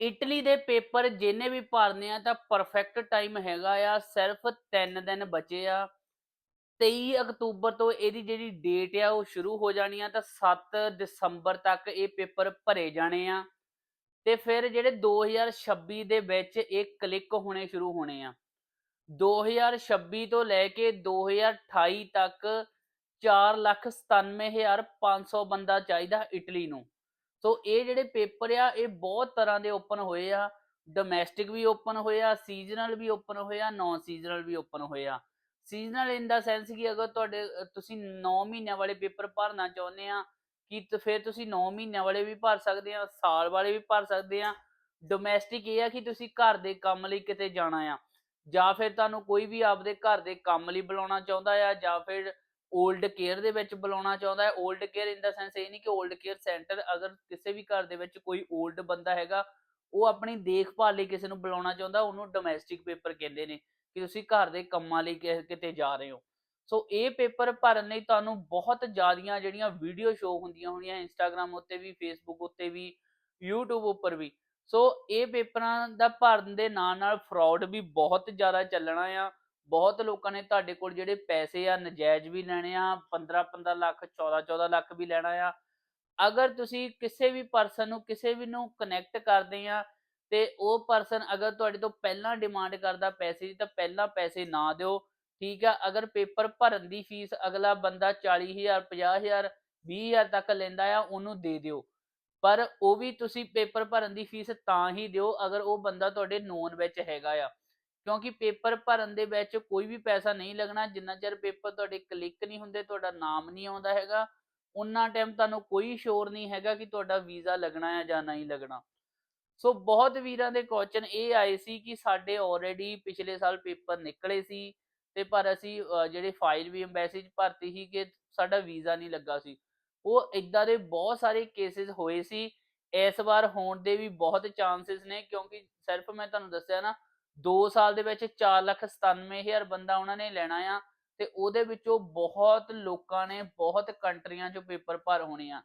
Italy ਦੇ paper ਜਿਹਨੇ ਵੀ ਭਰਨੇ ਆ ਤਾਂ ਪਰਫੈਕਟ ਟਾਈਮ ਹੈਗਾ ਆ, ਸਿਰਫ 3 ਦਿਨ ਬਚੇ ਆ। 23 ਅਕਤੂਬਰ ਤੋਂ ਇਹਦੀ ਜਿਹੜੀ ਡੇਟ ਆ ਉਹ ਸ਼ੁਰੂ ਹੋ ਜਾਣੀ ਆ ਤਾਂ 7 ਦਸੰਬਰ ਤੱਕ ਇਹ ਪੇਪਰ ਭਰੇ ਜਾਣੇ ਆ। ਤੇ ਫਿਰ ਜਿਹੜੇ 2026 ਦੇ ਵਿੱਚ ਇਹ ਕਲਿੱਕ ਹੋਣੇ ਸ਼ੁਰੂ ਹੋਣੇ ਆ। 2026 ਤੋਂ ਲੈ ਕੇ 2028 ਤੱਕ 497500 ਬੰਦਾ ਚਾਹੀਦਾ ਇਟਲੀ ਨੂੰ। ਸੋ ਇਹ ਜਿਹੜੇ ਪੇਪਰ ਆ, ਇਹ ਬਹੁਤ ਤਰ੍ਹਾਂ ਦੇ ਓਪਨ ਹੋਏ ਆ। ਡੋਮੈਸਟਿਕ ਵੀ ਓਪਨ ਹੋਏ ਆ ਸੀਜ਼ਨਲ ਵੀ ਓਪਨ ਹੋਇਆ ਆ ਨਾਨ ਸੀਜ਼ਨਲ ਵੀ ਓਪਨ ਹੋਏ ਆ। ਸੀਜ਼ਨਲ ਇਨ ਦਾ ਸੈਂਸ ਕਿ ਅਗਰ ਤੁਹਾਡੇ ਤੁਸੀਂ 9 ਮਹੀਨਿਆਂ ਵਾਲੇ ਪੇਪਰ ਭਰਨਾ ਚਾਹੁੰਦੇ ਆ, ਕਿ ਫਿਰ ਤੁਸੀਂ 9 ਮਹੀਨਿਆਂ ਵਾਲੇ ਵੀ ਭਰ ਸਕਦੇ ਆ, ਸਾਲ ਵਾਲੇ ਵੀ ਭਰ ਸਕਦੇ ਆ। ਡੋਮੈਸਟਿਕ ਇਹ ਆ ਕਿ ਤੁਸੀਂ ਘਰ ਦੇ ਕੰਮ ਲਈ ਕਿਤੇ ਜਾਣਾ ਆ। ਜਾਂ ਫਿਰ ਤੁਹਾਨੂੰ ਕੋਈ ਵੀ ਆਪਦੇ ਘਰ ਦੇ ਕੰਮ ਲਈ ਬੁਲਾਉਣਾ ਚਾਹੁੰਦਾ ਆ, ਜਾਂ ਫਿਰ 올ਡ ਕੇਅਰ ਦੇ ਵਿੱਚ ਬੁਲਾਉਣਾ ਚਾਹੁੰਦਾ ਹੈ। Old care in the sense ਇਹ ਨਹੀਂ ਕਿ 올ਡ ਕੇਅਰ ਸੈਂਟਰ ਅਗਰ ਕਿਸੇ ਵੀ ਘਰ ਦੇ ਵਿੱਚ ਕੋਈ 올ਡ ਬੰਦਾ ਹੈਗਾ, ਉਹ ਆਪਣੀ ਦੇਖਭਾਲ ਲਈ ਕਿਸੇ ਨੂੰ ਬੁਲਾਉਣਾ ਚਾਹੁੰਦਾ, ਉਹਨੂੰ ਡੋਮੈਸਟਿਕ ਪੇਪਰ ਕਹਿੰਦੇ ਨੇ ਕਿ ਤੁਸੀਂ ਘਰ ਦੇ ਕੰਮਾਂ ਲਈ ਕਿਤੇ ਜਾ ਰਹੇ ਹੋ। ਸੋ ਇਹ ਪੇਪਰ ਭਰਨ ਲਈ ਤੁਹਾਨੂੰ ਬਹੁਤ ਜ਼ਿਆਦੀਆਂ ਜਿਹੜੀਆਂ ਵੀਡੀਓ ਸ਼ੋ ਹੁੰਦੀਆਂ ਹੋਣੀਆਂ ਇੰਸਟਾਗ੍ਰam ਉੱਤੇ ਵੀ ਫੇਸਬੁੱਕ ਉੱਤੇ ਵੀ, YouTube ਉੱਪਰ ਵੀ। ਸੋ ਇਹ ਪੇਪਰਾਂ ਦਾ ਭਰਨ ਦੇ ਨਾਲ ਨਾਲ ਫਰਾਡ ਵੀ ਬਹੁਤ ਜ਼ਿਆਦਾ ਚੱਲਣਾ ਆ। ਬਹੁਤ ਲੋਕਾਂ ਨੇ ਤੁਹਾਡੇ ਕੋਲ ਜਿਹੜੇ ਪੈਸੇ ਆ, ਨਜਾਇਜ਼ ਵੀ ਲੈਣੇ ਆ 15 15 ਲੱਖ 14 14 ਲੱਖ ਵੀ ਲੈਣਾ ਆ। ਅਗਰ ਤੁਸੀਂ ਕਿਸੇ ਵੀ ਪਰਸਨ ਨੂੰ, ਕਿਸੇ ਵੀ ਨੂੰ ਕਨੈਕਟ ਕਰਦੇ ਆ ਤੇ ਉਹ ਪਰਸਨ ਅਗਰ ਤੁਹਾਡੇ ਤੋਂ ਪਹਿਲਾਂ ਡਿਮਾਂਡ ਕਰਦਾ ਪੈਸੇ ਦੀ ਤਾਂ ਪਹਿਲਾਂ ਪੈਸੇ ਨਾ ਦਿਓ, ਠੀਕ ਆ? ਅਗਰ ਪੇਪਰ ਭਰਨ ਦੀ ਫੀਸ ਅਗਲਾ ਬੰਦਾ 40000 50000 20000 ਤੱਕ ਲੈਂਦਾ ਆ, ਉਹਨੂੰ ਦੇ ਦਿਓ। ਪਰ ਉਹ ਵੀ ਤੁਸੀਂ ਪੇਪਰ ਭਰਨ ਦੀ ਫੀਸ ਤਾਂ ਹੀ ਦਿਓ ਅਗਰ ਉਹ ਬੰਦਾ ਤੁਹਾਡੇ ਨੋਨ ਵਿੱਚ ਹੈਗਾ ਆ। ਕਿਉਂਕਿ ਪੇਪਰ ਭਰਨ ਦੇ ਵਿੱਚ ਕੋਈ ਵੀ ਪੈਸਾ ਨਹੀਂ ਲੱਗਣਾ ਜਿੰਨਾ ਚਿਰ ਪੇਪਰ ਤੁਹਾਡੇ ਕਲਿੱਕ ਨਹੀਂ ਹੁੰਦੇ ਤੁਹਾਡਾ ਨਾਮ ਨਹੀਂ ਆਉਂਦਾ ਹੈਗਾ ਉਹਨਾਂ ਟਾਈਮ ਤੁਹਾਨੂੰ ਕੋਈ ਸ਼ੋਰ ਨਹੀਂ ਹੈਗਾ ਕਿ ਤੁਹਾਡਾ ਵੀਜ਼ਾ ਲੱਗਣਾ ਹੈ ਜਾਂ ਨਹੀਂ ਲੱਗਣਾ। ਸੋ ਬਹੁਤ ਵੀਰਾਂ ਦੇ ਕੁਐਸਚਨ ਇਹ ਆਏ ਸੀ ਕਿ ਸਾਡੇ ਆਲਰੇਡੀ ਪਿਛਲੇ ਸਾਲ ਪੇਪਰ ਨਿਕਲੇ ਸੀ ਤੇ ਪਰ ਅਸੀਂ ਅਹ, ਜਿਹੜੇ ਫਾਈਲ ਵੀ ਐਮਬੈਸੀ 'ਚ ਭਰਤੀ ਸੀ ਕਿ ਸਾਡਾ ਵੀਜ਼ਾ ਨਹੀਂ ਲੱਗਾ ਸੀ। ਉਹ ਇਦਾਂ ਦੇ ਬਹੁਤ ਸਾਰੇ ਕੇਸਿਸ ਹੋਏ ਸੀ ਇਸ ਵਾਰ ਹੋਣ ਦੇ ਵੀ ਬਹੁਤ ਚਾਂਸਸ ਨੇ ਕਿਉਂਕਿ ਸਿਰਫ ਮੈਂ ਤੁਹਾਨੂੰ ਦੱਸਿਆ ਨਾ 2 ਸਾਲ ਦੇ ਵਿੱਚ 497000 ਬੰਦਾ ਉਹਨਾਂ ਨੇ ਲੈਣਾ ਆ ਤੇ ਉਹਦੇ ਵਿੱਚੋਂ ਬਹੁਤ ਲੋਕਾਂ ਨੇ ਬਹੁਤ ਕੰਟਰੀਆਂ 'ਚੋਂ ਪੇਪਰ ਭਰ ਹੋਣੇ ਆ।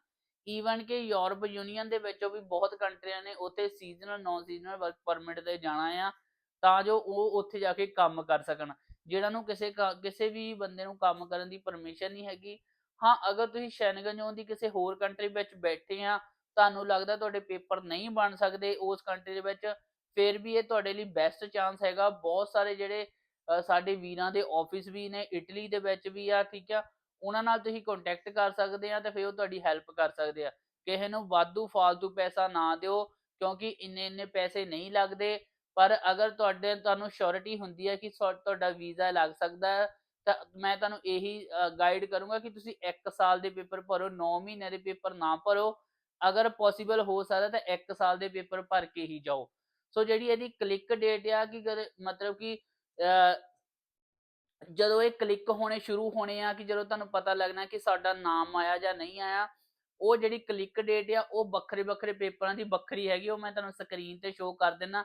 ਈਵਨ ਕਿ ਯੂਰਪ ਯੂਨੀਅਨ ਦੇ ਵਿੱਚੋਂ ਵੀ ਬਹੁਤ ਕੰਟਰੀਆਂ ਨੇ ਉੱਥੇ seasonal non seasonal work permit ਤੇ ਜਾਣਾ ਆ ਤਾਂ ਜੋ ਉਹ ਉੱਥੇ ਜਾ ਕੇ ਕੰਮ ਕਰ ਸਕਣ। ਜਿਹੜਾ ਨੂੰ ਕਿਸੇ ਕਿਸੇ ਵੀ ਬੰਦੇ ਨੂੰ ਕੰਮ ਕਰਨ ਦੀ ਪਰਮਿਸ਼ਨ ਨਹੀਂ ਹੈਗੀ। ਹਾਂ, ਅਗਰ ਤੁਸੀਂ ਸ਼ੈਨਗਨ ਜ਼ੋਨ ਦੀ ਕਿਸੇ ਹੋਰ ਕੰਟਰੀ ਵਿੱਚ ਬੈਠੇ ਆ, ਤੁਹਾਨੂੰ ਲੱਗਦਾ ਤੁਹਾਡੇ ਪੇਪਰ ਨਹੀਂ ਬਣ ਸਕਦੇ, ਉਸ ਕੰਟਰੀ ਦੇ ਵਿੱਚ ਫਿਰ ਵੀ ਇਹ ਤੁਹਾਡੇ ਲਈ ਬੈਸਟ ਚਾਂਸ ਹੈਗਾ। ਬਹੁਤ ਸਾਰੇ ਜਿਹੜੇ ਸਾਡੇ ਵੀਰਾਂ ਦੇ ਆਫਿਸ ਵੀ ਨੇ ਇਟਲੀ ਦੇ ਵਿੱਚ ਵੀ ਆ, ਠੀਕ ਆ। ਉਹਨਾਂ ਨਾਲ ਤੁਸੀਂ ਕੰਟੈਕਟ ਕਰ ਸਕਦੇ ਆ ਤੇ ਫਿਰ ਉਹ ਤੁਹਾਡੀ ਹੈਲਪ ਕਰ ਸਕਦੇ ਆ। ਕਿਸੇ ਨੂੰ ਵਾਧੂ ਫਾਲਤੂ ਪੈਸਾ ਨਾ ਦਿਓ, ਕਿਉਂਕਿ ਇੰਨੇ ਇੰਨੇ ਪੈਸੇ ਨਹੀਂ ਲੱਗਦੇ। ਪਰ ਅਗਰ ਤੁਹਾਡੇ, ਤੁਹਾਨੂੰ ਸ਼ੋਰਿਟੀ ਹੁੰਦੀ ਹੈ ਕਿ ਤੁਹਾਡਾ ਵੀਜ਼ਾ ਲੱਗ ਸਕਦਾ ਹੈ, ਤਾਂ ਮੈਂ ਤੁਹਾਨੂੰ ਇਹੀ ਗਾਈਡ ਕਰੂੰਗਾ ਕਿ ਤੁਸੀਂ 1 ਸਾਲ ਦੇ ਪੇਪਰ ਭਰੋ 9 ਮਹੀਨੇ ਦੇ ਪੇਪਰ ਨਾ ਭਰੋ। ਅਗਰ ਪੋਸੀਬਲ ਹੋ ਸਕਦਾ ਤਾਂ 1 ਸਾਲ ਦੇ ਪੇਪਰ ਭਰ ਕੇ ਹੀ ਜਾਓ। ਸੋ ਜਿਹੜੀ ਇਹਦੀ ਕਲਿੱਕ ਡੇਟ ਆ ਕਿ ਕਦੇ- ਮਤਲਬ ਕਿ ਅਹ, ਜਦੋਂ ਇਹ ਕਲਿੱਕ ਹੋਣੇ ਸ਼ੁਰੂ ਹੋਣੇ ਆ ਕਿ ਜਦੋਂ ਤੁਹਾਨੂੰ ਪਤਾ ਲੱਗਣਾ ਕਿ ਸਾਡਾ ਨਾਮ ਆਇਆ ਜਾਂ ਨਹੀਂ ਆਇਆ ਉਹ ਜਿਹੜੀ ਕਲਿੱਕ ਡੇਟ ਆ ਉਹ ਵੱਖਰੇ ਵੱਖਰੇ ਪੇਪਰਾਂ ਦੀ ਵੱਖਰੀ ਹੈਗੀ ਉਹ ਮੈਂ ਤੁਹਾਨੂੰ ਸਕਰੀਨ ਤੇ ਸ਼ੋਅ ਕਰ ਦਿੰਨਾ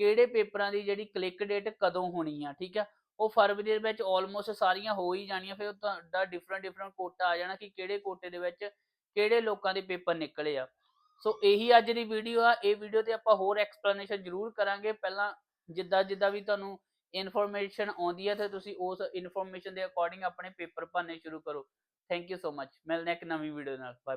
ਕਿਹੜੇ ਪੇਪਰਾਂ ਦੀ ਜਿਹੜੀ ਕਲਿੱਕ ਡੇਟ ਕਦੋਂ ਹੋਣੀ ਆ ਠੀਕ ਆ? ਉਹ ਫਰਵਰੀ ਦੇ ਵਿੱਚ ਆਲਮੋਸਟ ਸਾਰੀਆਂ ਹੋ ਹੀ ਜਾਣੀਆਂ ਫਿਰ ਉਹ ਤੁਹਾਡਾ ਡਿਫਰੈਂਟ ਡਿਫਰੈਂਟ ਕੋਟਾ ਆ ਜਾਣਾ ਕਿ ਕਿਹੜੇ ਕੋਟੇ ਦੇ ਵਿੱਚ ਕਿਹੜੇ ਲੋਕਾਂ ਦੇ ਪੇਪਰ ਨਿਕਲੇ ਆ। ਸੋ ਇਹੀ ਅੱਜ ਦੀ ਵੀਡੀਓ ਆ। ਇਹ ਵੀਡੀਓ ਤੇ ਆਪਾਂ ਹੋਰ ਐਕਸਪਲੇਨੇਸ਼ਨ ਜ਼ਰੂਰ ਕਰਾਂਗੇ। ਪਹਿਲਾਂ ਜਿੱਦਾਂ ਜਿੱਦਾਂ ਵੀ ਤੁਹਾਨੂੰ ਇਨਫੋਰਮੇਸ਼ਨ ਆਉਂਦੀ ਹੈ ਤੇ ਤੁਸੀਂ ਉਸ ਇਨਫੋਰਮੇਸ਼ਨ ਦੇ ਅਕੋਰਡਿੰਗ ਆਪਣੇ ਪੇਪਰ ਭਰਨੇ ਸ਼ੁਰੂ ਕਰੋ। ਥੈਂਕ ਯੂ ਸੋ ਮਚ ਮਿਲਦੇ ਹਾਂ ਇੱਕ ਨਵੀਂ ਵੀਡੀਓ ਨਾਲ। Bye bye